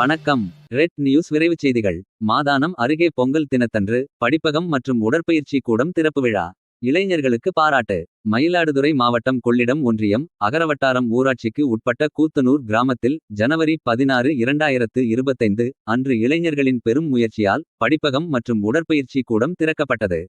வணக்கம். Red news விரைவுச் செய்திகள். மாதானம் அருகே பொங்கல் தினத்தன்று படிப்பகம் மற்றும் உடற்பயிற்சி கூடம் திறப்பு விழா. இளைஞர்களுக்கு பாராட்டு. மயிலாடுதுறை மாவட்டம் கொள்ளிடம் ஒன்றியம் அகரவட்டாரம் ஊராட்சிக்கு உட்பட்ட கூத்தனூர் கிராமத்தில் ஜனவரி பதினாறு இரண்டாயிரத்து இருபத்தைந்து அன்று இளைஞர்களின் பெரும் முயற்சியால் படிப்பகம் மற்றும் உடற்பயிற்சி கூடம் திறக்கப்பட்டது.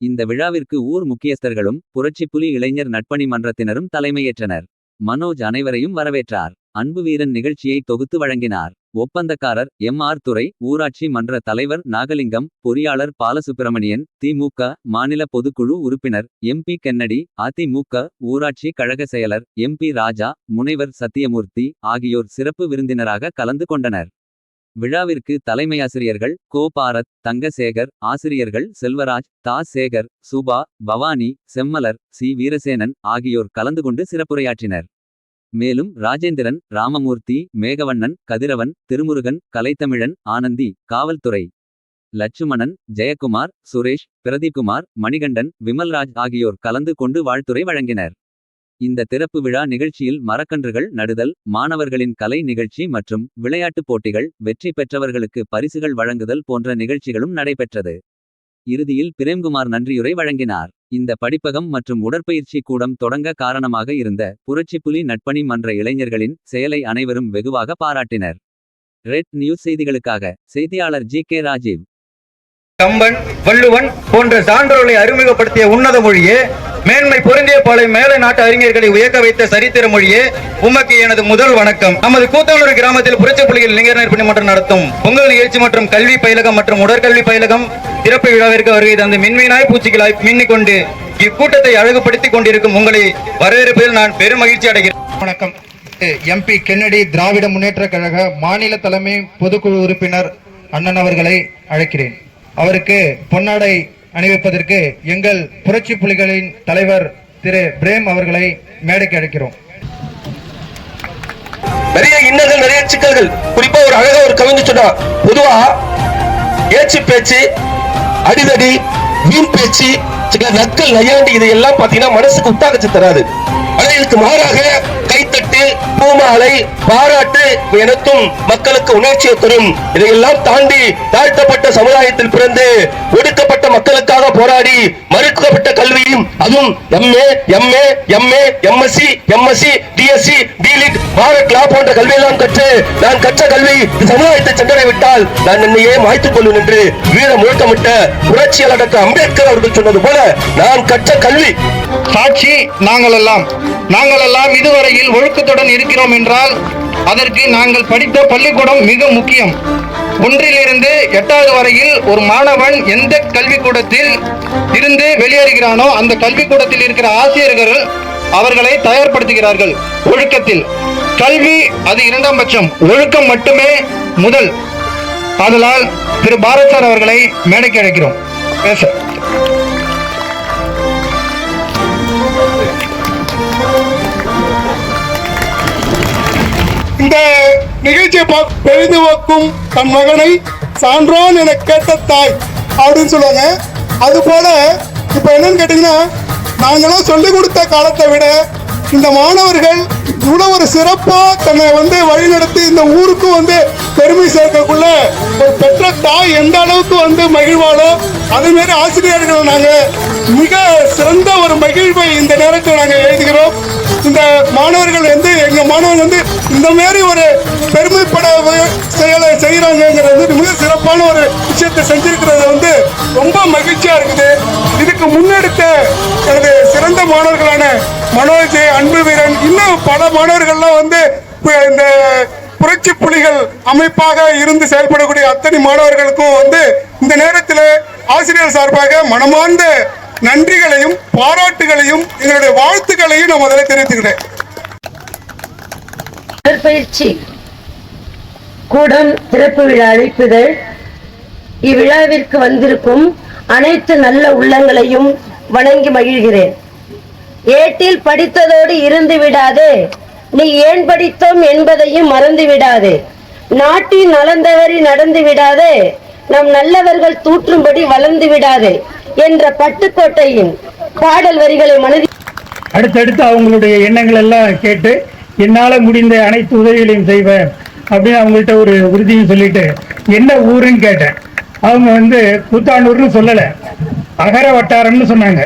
இந்த விழாவிற்கு ஊர் முக்கியஸ்தர்களும் புரட்சிப்புலி இளைஞர் நட்பணி மன்றத்தினரும் தலைமையேற்றனர். மனோஜ் அனைவரையும் வரவேற்றார். அன்புவீரன் நிகழ்ச்சியை தொகுத்து வழங்கினார். ஒப்பந்தக்காரர் எம் ஆர் துறை ஊராட்சி மன்ற தலைவர் நாகலிங்கம் பொறியாளர் பாலசுப்பிரமணியன் திமுக மாநில பொதுக்குழு உறுப்பினர் எம்பி கென்னடி அதிமுக ஊராட்சி கழக செயலர் எம்பி ராஜா முனைவர் சத்தியமூர்த்தி ஆகியோர் சிறப்பு விருந்தினராக கலந்து கொண்டனர். விழாவிற்கு தலைமையாசிரியர்கள் கோ பாரத் தங்கசேகர் ஆசிரியர்கள் செல்வராஜ் தா சேகர் சுபா பவானி செம்மலர் சி வீரசேனன் ஆகியோர் கலந்து கொண்டு சிறப்புரையாற்றினர். மேலும் ராஜேந்திரன் ராமமூர்த்தி மேகவண்ணன் கதிரவன் திருமுருகன் கலைத்தமிழன் ஆனந்தி காவல்துறை. லட்சுமணன் ஜெயக்குமார் சுரேஷ் பிரதீப்குமார் மணிகண்டன் விமல்ராஜ் ஆகியோர் கலந்து கொண்டு வாழ்த்துறை வழங்கினர். இந்த திறப்பு விழா நிகழ்ச்சியில் மரக்கன்றுகள் நடுதல் மாணவர்களின் கலை நிகழ்ச்சி மற்றும் விளையாட்டுப் போட்டிகள் வெற்றி பெற்றவர்களுக்கு பரிசுகள் வழங்குதல் போன்ற நிகழ்ச்சிகளும் நடைபெற்றது. இறுதியில் பிரேம்குமார் நன்றியுரை வழங்கினார். இந்த படிப்பகம் மற்றும் உடற்பயிற்சி கூடம் தொடங்க காரணமாக இருந்த புரட்சிப்புலி நட்பணி மன்ற இளைஞர்களின் செயலை அனைவரும் வெகுவாக பாராட்டினர். ரெட் நியூஸ் செய்திகளுக்காக செய்தியாளர் ஜி கே ராஜீவ். கம்பன் வள்ளுவன் போன்ற சான்றோர்களை அறிமுகப்படுத்திய உன்னத மொழியே மேன்மை பொருந்திய பல மேலை நாட்டு அறிஞர்களை உயர்க்க வைத்த சரித்திர மொழியே உமக்கு எனது முதல் வணக்கம். நமது கூத்தானூர் கிராமத்தில் புரட்சி புலிகள் இளைஞர் பணிமன்றம் நடத்தும் பொங்கல் நிகழ்ச்சி மற்றும் கல்வி பயிலகம் மற்றும் உடற்கல்வி பயிலகம் திறப்பு விழாவிற்கு வருகை தந்து மின்மீனாய் பூச்சிகளாய் மின்னிக் கொண்டு இக்கூட்டத்தை அழகுபடுத்திக் கொண்டிருக்கும் உங்களை வரவேற்பதில் நான் பெரும் மகிழ்ச்சி அடைகிறேன். வணக்கம். எம்பி கென்னடி திராவிட முன்னேற்ற கழக மாநில தலைமை பொதுக்குழு உறுப்பினர் அண்ணன் அவர்களை அழைக்கிறேன். அவருக்கு பொன்னாடை அணிவிப்பதற்கு எங்கள் புரட்சி புலிகளின் தலைவர் திரு பிரேம் அவர்களை மேடைக்கு அழைக்கிறோம். நிறைய இன்னல்கள் நிறைய சிக்கல்கள். குறிப்பா ஒரு அழகா ஒரு கவிஞர் சொன்னா பொதுவா ஏச்சு பேச்சு அடிதடி வீண் பேச்சு சில நக்கல் நையாண்டி இதையெல்லாம் பாத்தீங்கன்னா மனசுக்கு உத்தாகச்சு தராது. ஆனா இதுக்கு மாறாக கைத்தட்டு பூமாலை பாராட்டு என மட்டும் மக்களுக்கு உணர்ச்சியை தரும். இதையெல்லாம் தாண்டி தாழ்த்தப்பட்ட சமுதாயத்தில் பிறந்து ஒடுக்கப்பட்ட மக்களுக்காக போராடி மறுக்கப்பட்ட கல்வியும் அதுவும் MA MA MA MSc MSc DSc DLitt bar at law போன்ற கல்வியெல்லாம் கற்று நான் கற்ற கல்வி சமுதாயத்தை சென்றடை விட்டால் நான் என்னையே மாய்த்துக் கொள்வேன் என்று வீர முழக்கமிட்ட புரட்சியாளர் டாக்டர் அம்பேத்கர் அவர்கள் சொன்னது போல நான் கற்ற கல்வி. சாட்சி நாங்கள் எல்லாம் நாங்கள் எல்லாம் இதுவரையில் ஒழுக்கத்துடன் இருக்கிறோம் என்றால் அதற்கு நாங்கள் படித்த பள்ளிக்கூடம் மிக முக்கியம். ஒன்றிலிருந்து எட்டாவது வரையில் ஒரு மாணவன் எந்த கல்விக்கூடத்தில் இருந்து வெளியேறுகிறானோ அந்த கல்விக்கூடத்தில் இருக்கிற ஆசிரியர்கள் அவர்களை தயார்படுத்துகிறார்கள். ஒழுக்கத்தில். கல்வி அது இரண்டாம் பட்சம். ஒழுக்கம் மட்டுமே முதல். ஆதலால் திரு பாரத் சார் அவர்களை மேடைக்கு அழைக்கிறோம். பேச. இந்த நிகழ்ச்சியை பார்த்து வைக்கும் தன் மகனை சான்றோன் என கேட்ட தாய் அப்படின்னு சொல்லுவாங்க அது போல இப்போ என்னன்னு கேட்டிங்கன்னா நாங்களாம் சொல்லிக் கொடுத்த காலத்தை விட இந்த மாணவர்கள் இவ்வளோ ஒரு சிறப்பாக தன்னை வந்து வழிநடத்தி இந்த ஊருக்கும் வந்து பெருமை சேர்க்கக்குள்ள ஒரு பெற்ற தாய் எந்த அளவுக்கு வந்து மகிழ்வாளோ அதே மாதிரி ஆசிரியர்களை நாங்கள் மிக சிறந்த ஒரு மகிழ்வை இந்த நேரத்தில் நாங்கள் எழுதுகிறோம். இந்த மாணவர்கள் வந்து எங்க மாணவர்கள் வந்து இந்த மாதிரி ஒரு பெருமைப்பட செயலை செய்யறாங்கிறது வந்து மிக சிறப்பான ஒரு விஷயத்தை செஞ்சிருக்கிறது வந்து ரொம்ப மகிழ்ச்சியா இருக்குது. இதுக்கு முன்னெடுத்த எனது சிறந்த மாணவர்களான மனோஜ் அன்பு வீரன் இன்னும் பல மாணவர்கள்லாம் வந்து இந்த புரட்சி புலிகள் அமைப்பாக இருந்து செயல்படக்கூடிய அத்தனை மாணவர்களுக்கும் வந்து இந்த நேரத்தில் ஆசிரியர் சார்பாக மனமார்ந்த நன்றிகளையும் பாராட்டுகளையும் எங்களுடைய வாழ்த்துக்களையும் நான் முதல்ல தெரிவித்துக்கிறேன். உடற்பயிற்சி கூடம் திறப்பு விழா அழைப்புதல் இவ்விழாவிற்கு வந்திருக்கும் அனைத்து நல்ல உள்ளங்களையும் வணங்கி மகிழ்கிறேன். ஏட்டில் படித்ததோடு இருந்து விடாதே. நீ ஏன் படித்தோம் என்பதையும் மறந்து விடாதே. நாட்டின் நலந்தவரி நடந்து விடாதே. நம் நல்லவர்கள் தூற்றும்படி வளர்ந்து விடாதே. என்ற பட்டுக்கோட்டையின் பாடல் வரிகளை மனதில் அடுத்தடுத்து அவங்களுடைய எண்ணங்கள் எல்லாம் கேட்டு என்னால் முடிந்த அனைத்து உதவிகளையும் செய்வேன் அப்படின்னு அவங்கள்ட்ட ஒரு உறுதியும் சொல்லிட்டு என்ன ஊருன்னு கேட்டேன். அவங்க வந்து கூத்தானூர்னு சொல்லலை அகர வட்டாரம்னு சொன்னாங்க.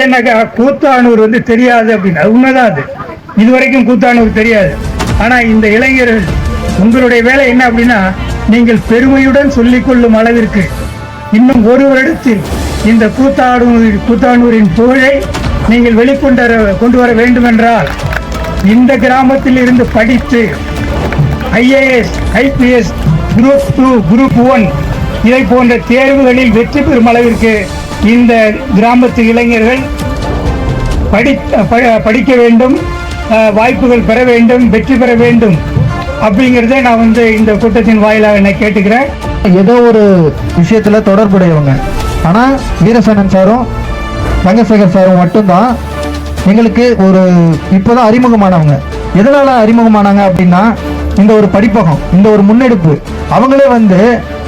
ஏன்னாக்கா கூத்தானூர் வந்து தெரியாது அப்படின்னு உண்மைதான் அது. இது வரைக்கும் கூத்தானூர் தெரியாது. ஆனா இந்த இளைஞர்கள் உங்களுடைய வேலை என்ன அப்படின்னா நீங்கள் பெருமையுடன் சொல்லிக்கொள்ளும் அளவிற்கு இன்னும் ஒரு வருடத்தில் இந்த கூத்தானூர் கூத்தானூரின் புகழை நீங்கள் வெளிக்கொண்டு வர- கொண்டு வர வேண்டுமென்றால் இந்த கிராமத்தில் இருந்து படித்து IAS IPS group two group one இதை போன்ற தேர்வுகளில் வெற்றி பெறும் அளவிற்கு இந்த கிராமத்து இளைஞர்கள் படி ப- படிக்க வேண்டும் வாய்ப்புகள் பெற வேண்டும் வெற்றி பெற வேண்டும் அப்படிங்கிறத நான் வந்து இந்த கூட்டத்தின் வாயிலாக நான் கேட்டுக்கிறேன். ஏதோ ஒரு விஷயத்தில் தொடர்புடையவங்க. ஆனால் வீரசேனன் சாரும் தங்கசேகர் சாரும் மட்டும்தான் எங்களுக்கு ஒரு இப்போதான் அறிமுகமானவங்க. எதனால் அறிமுகமானாங்க அப்படின்னா இந்த ஒரு படிப்பகம் இந்த ஒரு முன்னெடுப்பு அவங்களே வந்து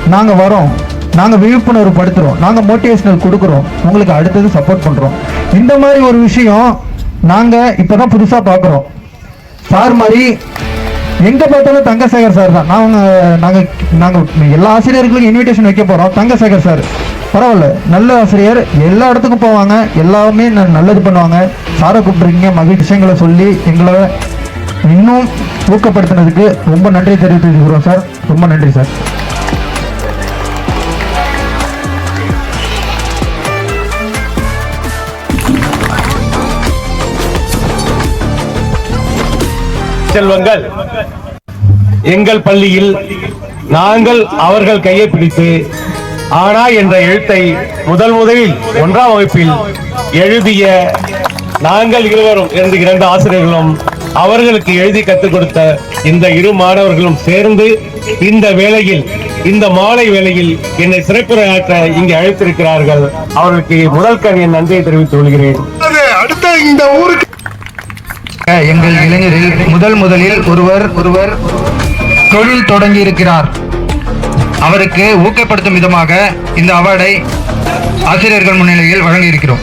நாங்கள் வரோம் நாங்கள் விழிப்புணர்வு படுத்துகிறோம் நாங்கள் மோட்டிவேஷனல் கொடுக்குறோம் உங்களுக்கு அடுத்தது சப்போர்ட் பண்ணுறோம் இந்த மாதிரி ஒரு விஷயம் நாங்கள் இப்போ தான் புதுசாக பார்க்குறோம் சார் மாதிரி எங்கே பார்த்தாலும் தங்கசேகர் சார் தான். நாங்கள் நாங்கள் நாங்கள் எல்லா ஆசிரியர்களுக்கும் இன்விடேஷன் வைக்க போகிறோம் தங்கசேகர் சார். பரவாயில்ல. நல்ல ஆசிரியர். எல்லா இடத்துக்கும் போவாங்க. எல்லாமே நல்லது பண்ணுவாங்க. சாரை கூப்பிட்றீங்க மகிழ் விஷயங்களை சொல்லி எங்களை இன்னும் ஊக்கப்படுத்தினதுக்கு ரொம்ப நன்றி தெரிவித்துக்கிறோம் சார். ரொம்ப நன்றி சார். செல்வங்கள் எங்கள் பள்ளியில் நாங்கள் அவர்கள் கையை பிடித்து ஆனா என்ற எழுத்தை முதல் முதலில் ஒன்றாம் வகுப்பில் எழுதிய நாங்கள் இருவரும் இருந்து இரண்டு ஆசிரியர்களும் அவர்களுக்கு எழுதி கற்றுக் கொடுத்த இந்த இரு மாணவர்களும் சேர்ந்து இந்த வேளையில் இந்த மாலை வேளையில் என்னை சிறப்புரையாற்ற இங்கே அழைத்திருக்கிறார்கள். அவர்களுக்கு முதல் கண் என் நன்றியை தெரிவித்துக் கொள்கிறேன். அடுத்த இந்த ஊருக்கு எங்கள் இளைஞரில் முதல் முதலில் ஒருவர் ஒருவர் தொழில் தொடங்கி இருக்கிறார் அவருக்கு ஊக்கப்படுத்தும் விதமாக இந்த அவார்டை ஆசிரியர்கள் முன்னிலையில் வழங்கி இருக்கிறோம்